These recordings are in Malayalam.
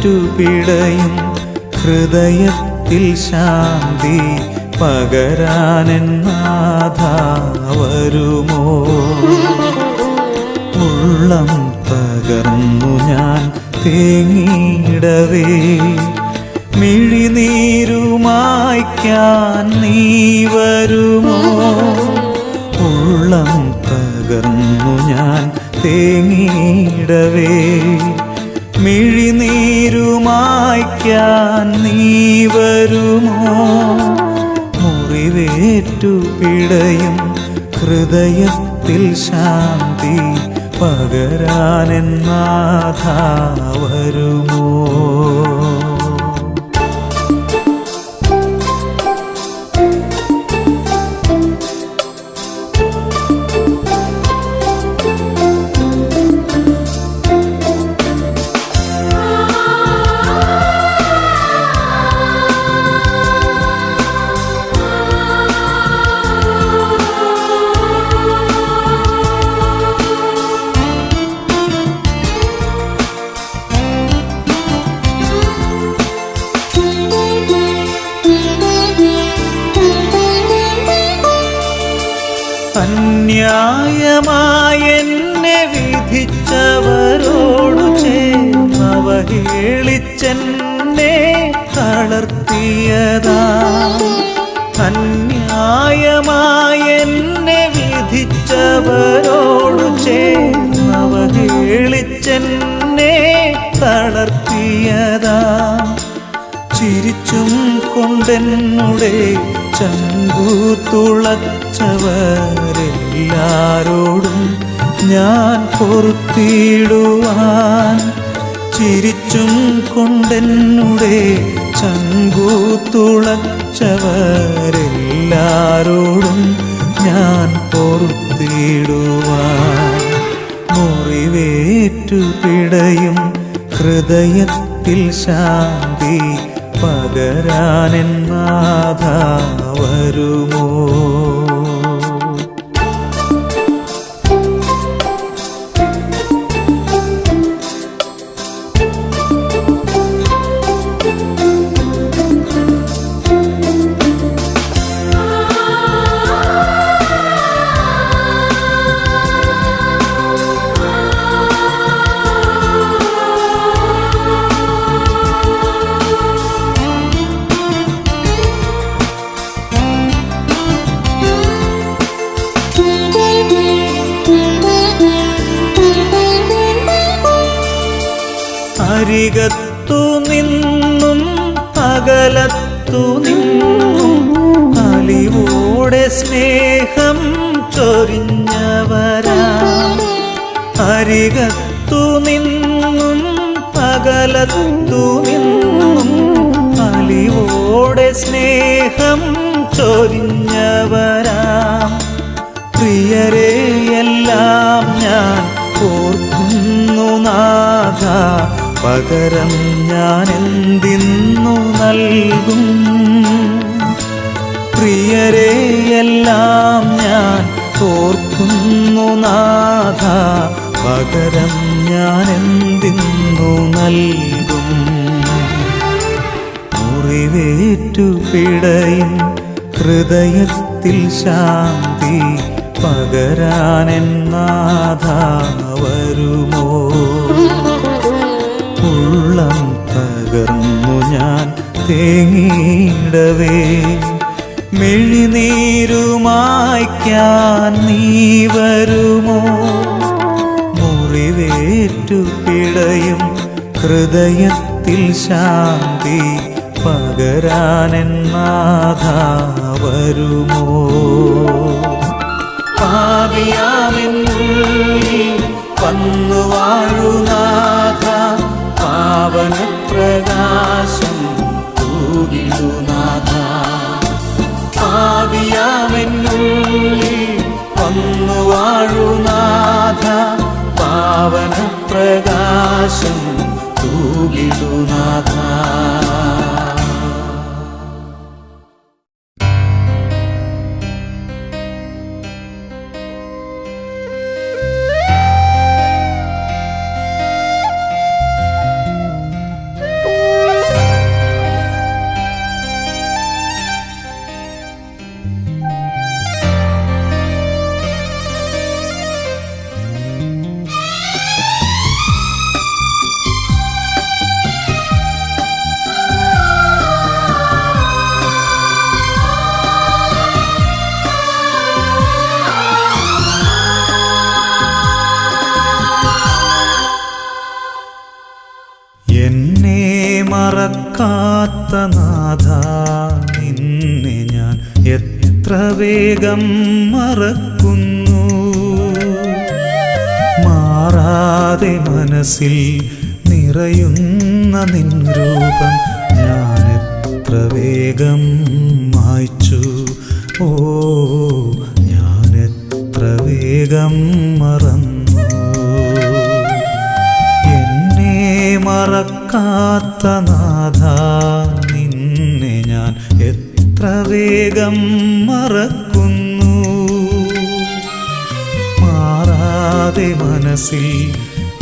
മുറിവേറ്റു പിടയും ഹൃദയത്തിൽ ശാന്തി പകരാനെന്നാഥ വരുമോ? ഉള്ളം തകർന്നു ഞാൻ തേങ്ങിയിടവേ. മിഴിനീരുമായ്ക്കാൻ നീ വരുമോ? ഉള്ളം തകർന്നു ഞാൻ തേങ്ങിയിടവേ. മിഴിനീരുമായ്ക്കാൻ നീ വരുമോ മുറിവേറ്റു പിടയും ഹൃദയത്തിൽ ശാന്തി പകരാനെന്നാഥ വരുമോ? തളർത്തിയതാ ചിരിച്ചും കൊണ്ടെന്നുടെ ചങ്കു തുളച്ചവരെല്ലാരോടും ഞാൻ പൊറുത്തിടുവാൻ. ചിരിച്ചും കൊണ്ടെന്നുടെ ചങ്കു തുളച്ചവരെല്ലാരോടും ഞാൻ പൊറുത്തിടുവാൻ. മുറിവേറ്റു പിടയും ഹൃദയത്തിൽ ശാന്തി പകരാനെന്നാഥ വരുമോ? അരികത്തു നിന്നും അകലത്തു നിന്നും അലിവോടെ സ്നേഹം ചൊരിഞ്ഞവരാ. അരികത്തു നിന്നും അകലത്തു നിന്നും അലിവോടെ സ്നേഹം ചൊരിഞ്ഞവരാ പകരം ഞാൻ എന്തിന്നു നൽകും? പ്രിയരെ എല്ലാം ഞാൻ ഓർക്കുന്നു നാഥ. പകരം ഞാൻ എന്തിന്നു നൽകും? മുറിവേറ്റു പിടയും ഹൃദയത്തിൽ ശാന്തി പകരാനെന്നാഥ വരുമോ? ഉള്ളം തകർന്നു ഞാൻ തേങ്ങിയിടവേ മിഴിനീരുമായ്ക്കാൻ നീ വരുമോ? മുറിവേറ്റു പിടയും ഹൃദയത്തിൽ ശാന്തി പകരാനെന്നാഥ വരുമോ? പാപിയാമെന്നുള്ളിൽ വന്നു വാഴുനാഥ പാവന പ്രകാശം തൂകിടുനാഥ പാപിയാമെന്നുള്ളിൽ വന്നു വാഴുനാഥ പാവനപ്രകാശം തൂകിടുനാഥ വേഗം മറക്കുന്നു. മാറാതെ മനസ്സിൽ നിറയുന്ന നിൻ മറക്കുന്നു മാറാതെ മനസ്സിൽ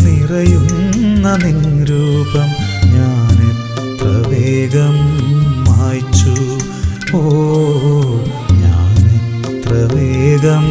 നിറയുന്ന നിരൂപം ഞാൻ എത്ര വേഗം മായ്ച്ചു. ഓ ഞാൻ എത്ര വേഗം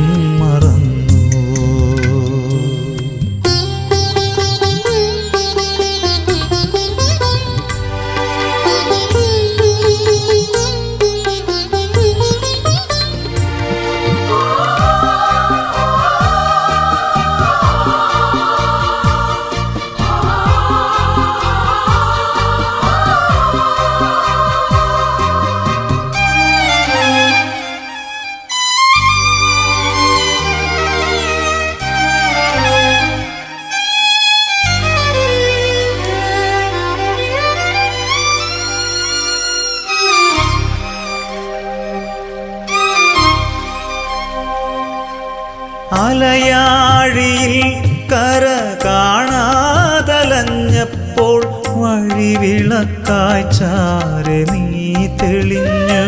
അലയാഴിയിൽ കര കാണാതലഞ്ഞപ്പോൾ വഴിവിളക്കായി ചാരെ നീ തെളിഞ്ഞു.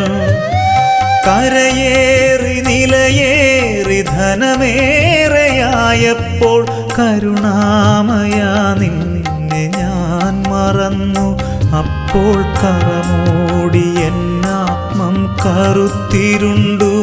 കരയേറി നിലയേറി ധനമേറെയായപ്പോൾ കരുണാമയ നിന്നെ ഞാൻ മറന്നു. അപ്പോൾ കറമോടി എന്നാത്മം കറുത്തിരുണ്ടു.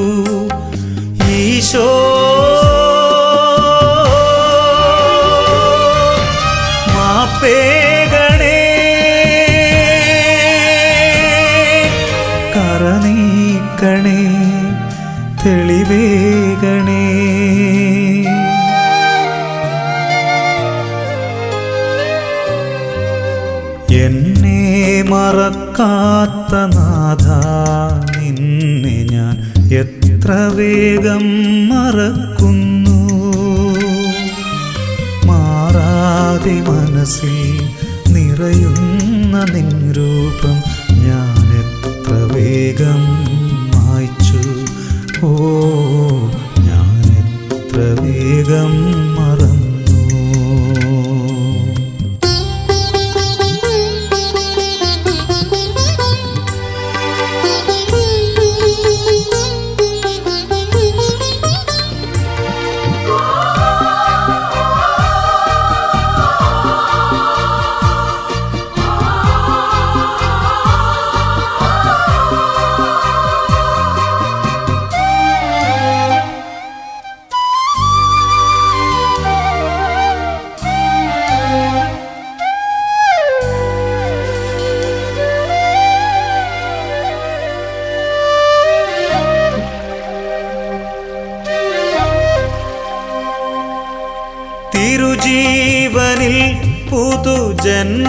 തെളിവേകണേ. എന്നെ മറക്കാത്ത നാഥ നിന്നെ ഞാൻ എത്ര വേഗം മറക്കുന്നു. മാറാതെ മനസ്സിൽ നിറയുന്ന നിൻ രൂപം ഞാൻ എത്ര വേഗം ഓ ഞാൻ എത്ര വേഗം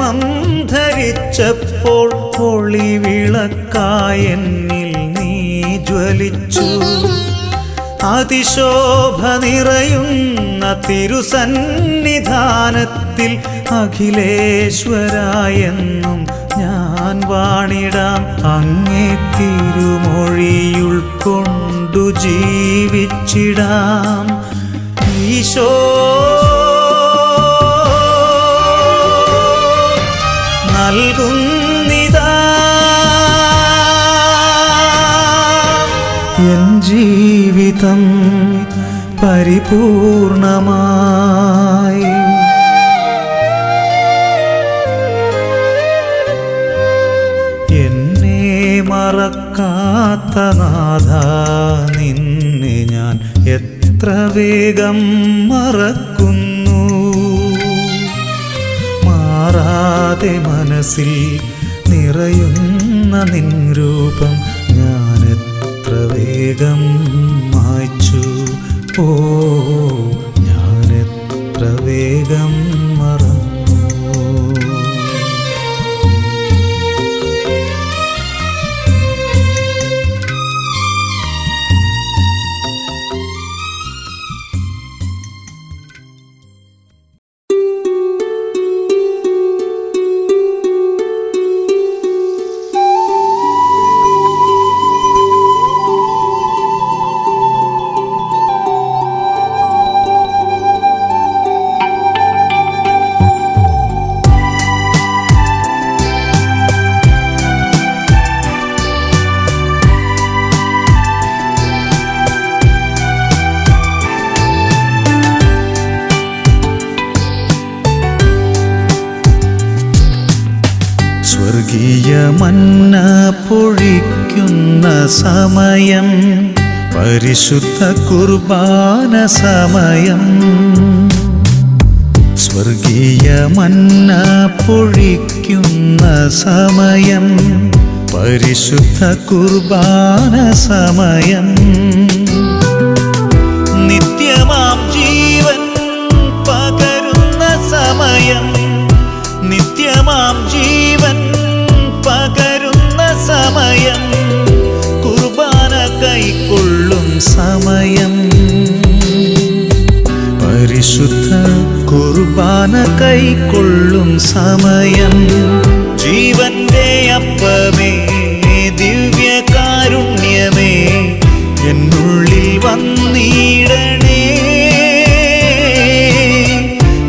പുതുജന്മം ധരിച്ചപ്പോൾ ഒളിവിളക്കായ എന്നിൽ നീ ജ്വലിച്ചു. അതിശോഭ നിറയുന്ന തിരുസന്നിധാനത്തിൽ അഖിലേശ്വരായെന്നും ഞാൻ വാണിടാം. അങ്ങേ തിരുമൊഴിയുൾക്കൊണ്ടു ജീവിച്ചിടാം. ഈശോ ജീവിതം പരിപൂർണമായി. എന്നെ മറക്കാത്ത നാഥ നിന്നെ ഞാൻ എത്ര വേഗം മറക്കുന്നു. മാറാതെ മനസ്സിൽ നിറയുന്ന നിൻ രൂപം ഞാൻ എത്ര വേഗം ഓ സമയം പരിശുദ്ധ കുർബാന സമയം. സ്വർഗീയ മന്ന പൊഴിക്കുന്ന സമയം പരിശുദ്ധ കുർബാന സമയം. പരിശുദ്ധ കുർബാന കൈക്കൊള്ളും സമയം. ജീവന്റെ അപ്പമേ ദിവ്യ കാരുണ്യമേ എന്നുള്ളിൽ വന്നിടണേ.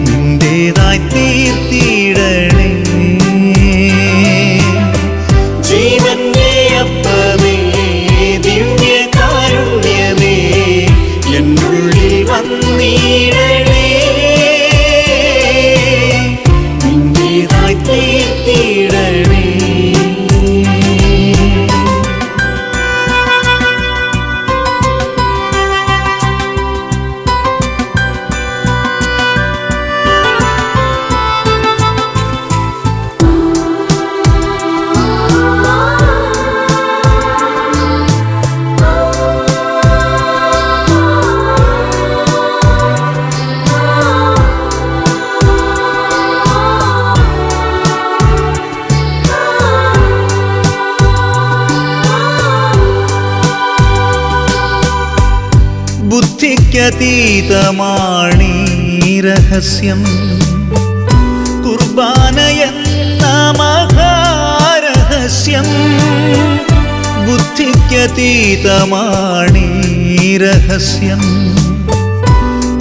നിന്റേതായി തീർത്തിടണേ ബുദ്ധിക്കതീതമാണീ രഹസ്യം കുർബാന എന്ന മഹാരഹസ്യം ബുദ്ധിക്കതീതമാണീ രഹസ്യം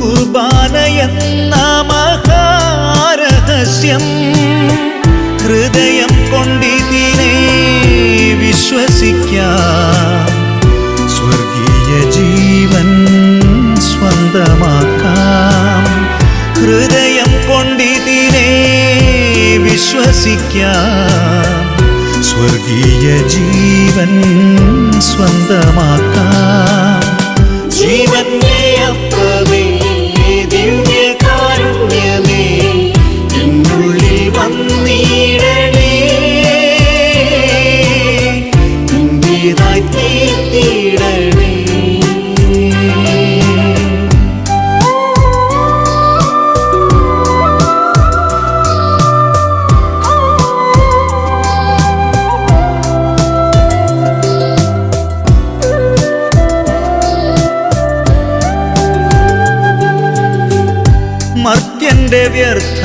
കുർബാന എന്ന മഹാരഹസ്യം ഹൃദയം കൊണ്ടിതിനെ വിശ്വസിക്കാം. സ്വർഗീയ ജീവൻ സ്വന്തമാക്കാം. ഹൃദയം കൊണ്ടിതിനെ വിശ്വസിക്കാം. സ്വർഗീയ ജീവൻ സ്വന്തമാക്കാം. ജീവന്റെ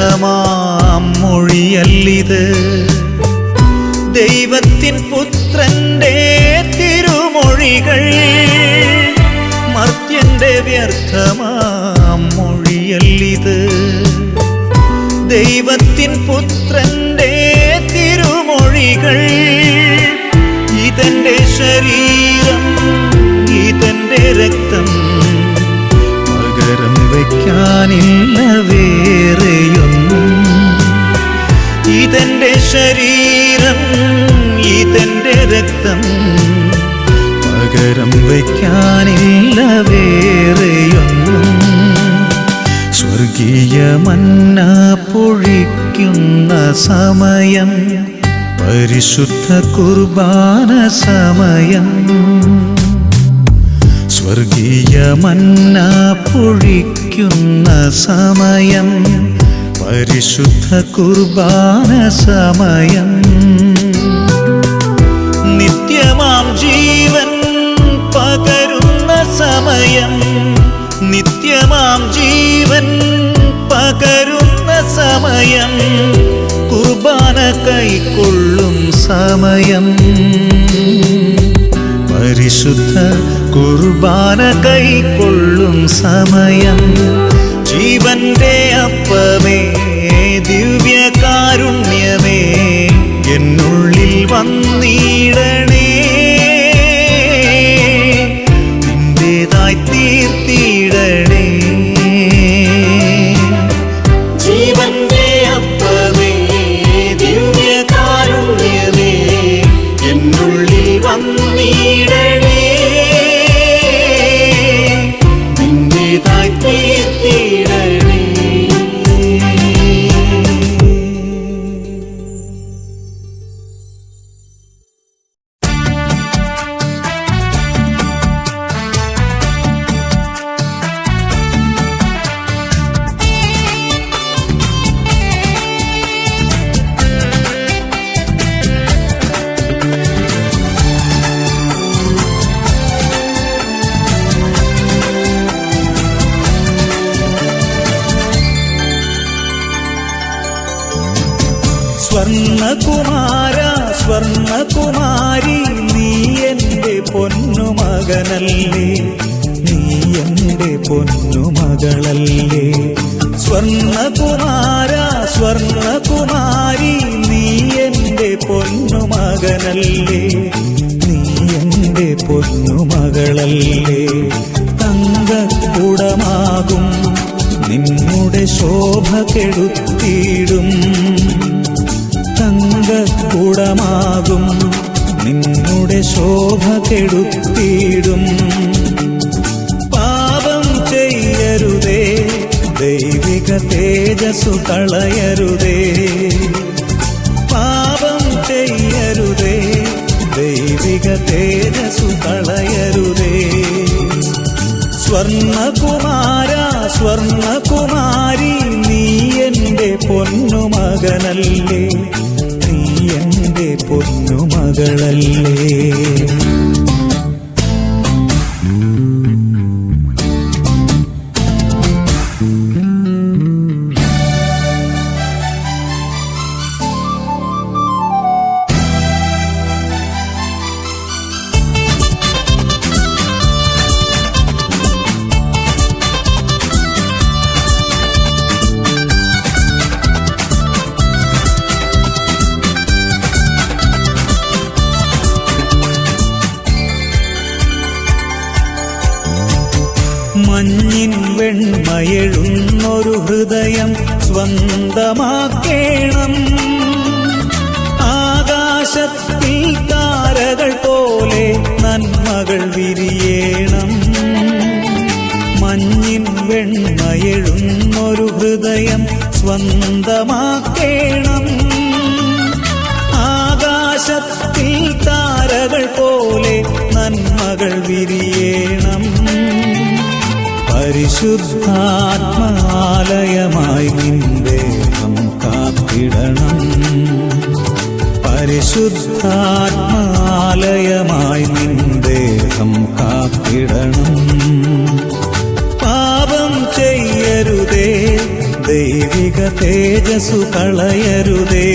വ്യർത്ഥമാം മൊഴിയല്ലിത്. ദൈവത്തിൻ പുത്രന്റെ തിരുമൊഴികൾ മർത്യന്റെ വ്യർത്ഥമാം മൊഴിയല്ലിത്. ദൈവത്തിൻ പുത്രന്റെ തിരുമൊഴികൾ ഇതെന്റെ ശരീരം ഇതെന്റെ രക്തം പകരം വയ്ക്കാനില്ല ഇതെന്റെ ശരീരം ഇതെന്റെ രക്തം പകരം വയ്ക്കാനില്ല വേറെയൊന്നും. സ്വർഗീയ മന്ന പൊഴിക്കുന്ന സമയം പരിശുദ്ധ കുർബാന സമയം. സ്വർഗീയ മന്ന പൊഴിക്കുന്ന സമയം പരിശുദ്ധ കുർബാന സമയം. നിത്യമാം ജീവൻ പകരുന്ന സമയം. നിത്യമാം ജീവൻ പകരുന്ന സമയം. കുർബാന കൈക്കൊള്ളും സമയം. പരിശുദ്ധ കുർബാന കൈക്കൊള്ളും സമയം. ജീവന്റെ അപ്പമേ ദിവ്യകാരുണ്യമേ എന്നുള്ളിൽ വന്നിടണേ. നിന്നുടെ ശോഭ കെടുത്തിയിടും. തങ്കക്കുടമാകും നിന്നുടെ ശോഭ കെടുത്തിയിടും. പാപം ചെയ്യരുതേ ദൈവിക തേജസ്സു കളയരുതേ പാപം ചെയ്യരുതേ ദൈവിക തേജസ്സു കളയരുതേ സ്വർണകുമാര സ്വർണകുമാരി നീ എന്റെ പൊന്നുമകനല്ലേ? നീ എന്റെ പൊന്നുമകളല്ലേ? പരിശുദ്ധാത്മാലയമായി നിന്ദേഹം കാത്തിടണം. പരിശുദ്ധാത്മാലയമായി നിന്ദേഹം കാത്തിടണം. പാപം ചെയ്യരുതേ ദൈവിക തേജസ്സു കളയരുതേ.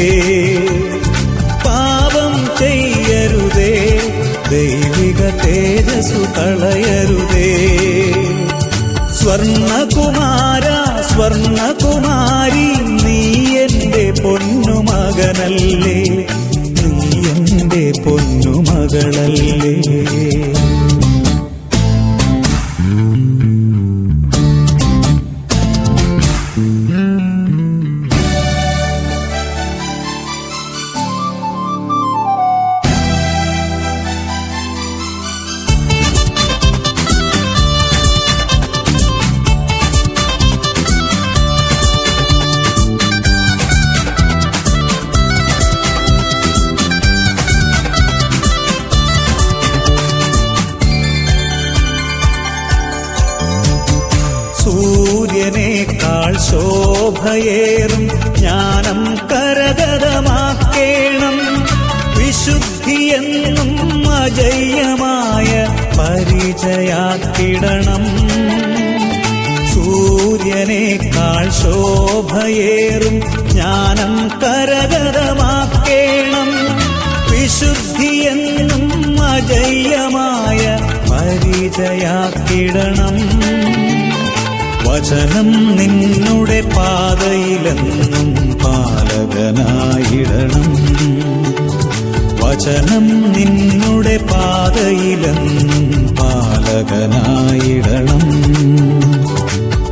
വചനം നിന്നുടെ പാതയിലെന്നും പാലകനായിടണം. വചനം നിന്നുടെ പാതയിലെന്നും പാലകനായിടണം.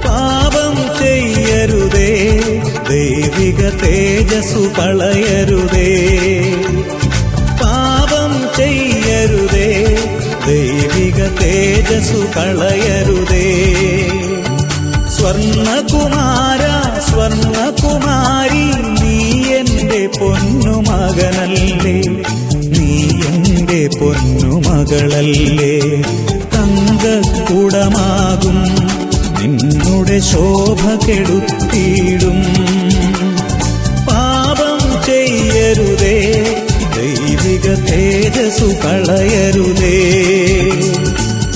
പാപം ചെയ്യരുതേ ദൈവിക തേജസ്സു കളയരുതേ. പാപം ചെയ്യരുതേ ദൈവിക തേജസ്സു കളയരുതേ സ്വർണകുമാര സ്വർണകുമാരി നീ എന്റെ പൊന്നുമകനല്ലേ? നീ എന്റെ പൊന്നുമകളല്ലേ? തങ്കക്കുടമാകും നിന്നുടെ ശോഭ കെടുത്തിയിടും പാപം ചെയ്യരുതേ ദൈവിക തേജസ്സു കളയരുതേ.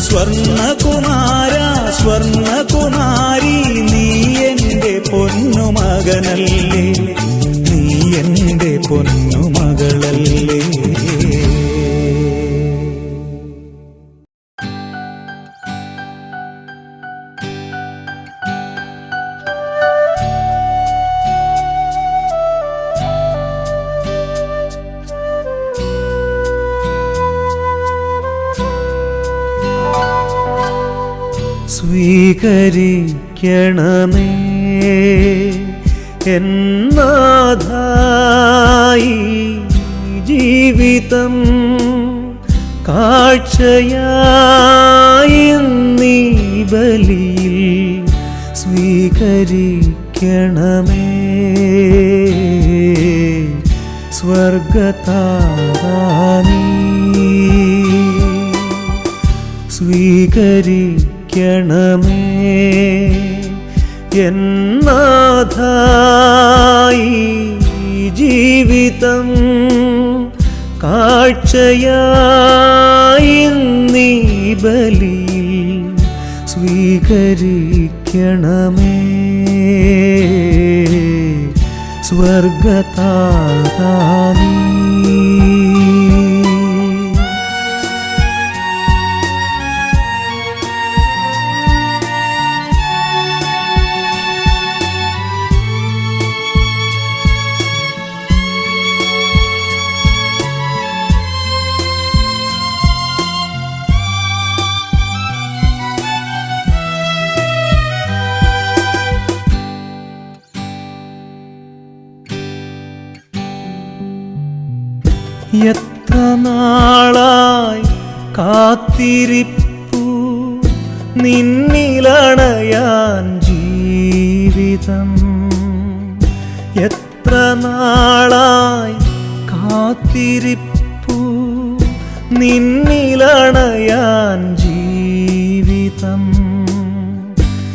സ്വർണകുമാര സ്വർണകുമാരി മകനല്ലേ? നീ എന്റെ പൊന്നു മകളല്ലേ? സ്വീകരിക്കണം സ്വീകരിക്കണമേ. സ്വർഗതാരാണി. സ്വീകരിക്കണമേ. എന്നാഥായി ജീവിതം കാഴ്ചയായി നീ ബലിയിൽ സ്വീകരിക്കണമേ സ്വർഗതാനി എത്ര നാളായി കാത്തിരിപ്പു? നിന്നിലണയാൻ ജീവിതം. എത്ര നാളായി കാത്തിരിപ്പു? നിന്നിലണയാൻ ജീവിതം.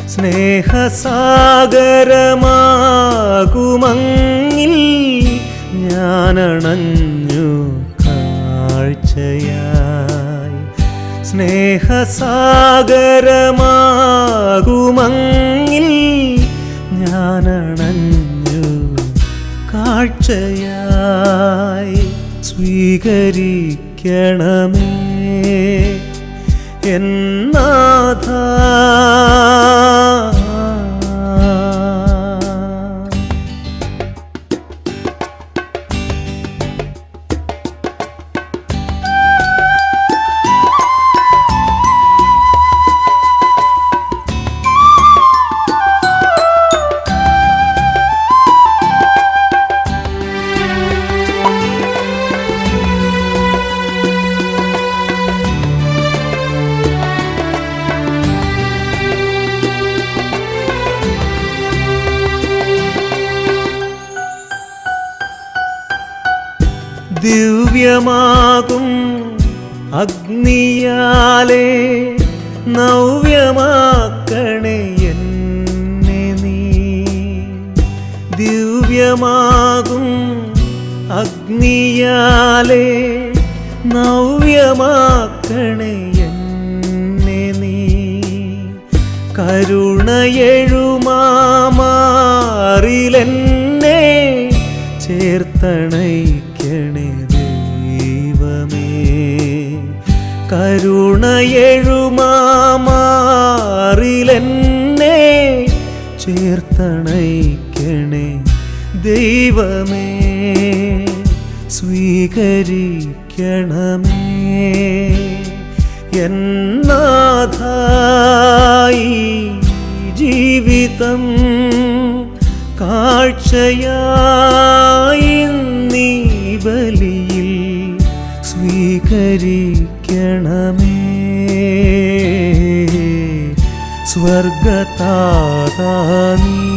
സ്നേഹസാഗരമാകുമങ്ങിൽ ഞാനണഞ്ഞു കാഴ്ചയായി സ്നേഹസാഗരമാകുമങ്ങിൽ ഞാനണഞ്ഞു കാഴ്ചയായി സ്വീകരിക്കണമേ. എന്നാഥ ദിവ്യമാകും അഗ്നിയാലേ നവ്യമാക്കണേ എന്നെ നീ. ദിവ്യമാകും അഗ്നിയാലേ നവ്യമാക്കണേ എന്നെ നീ. കരുണയെഴുമാറിലെന്നെ ചേർത്തണയ്ക്കണേ കരുണയെഴുമാറിലെന്നെ ചേർത്തണയ്ക്കണേ ദൈവമേ സ്വീകരിക്കണമേ. എന്നാഥായി ജീവിതം കാഴ്ചയായി നീ ബലിയിൽ സ്വീകരിക്കണമേ. സ്വർഗതാതാ നീ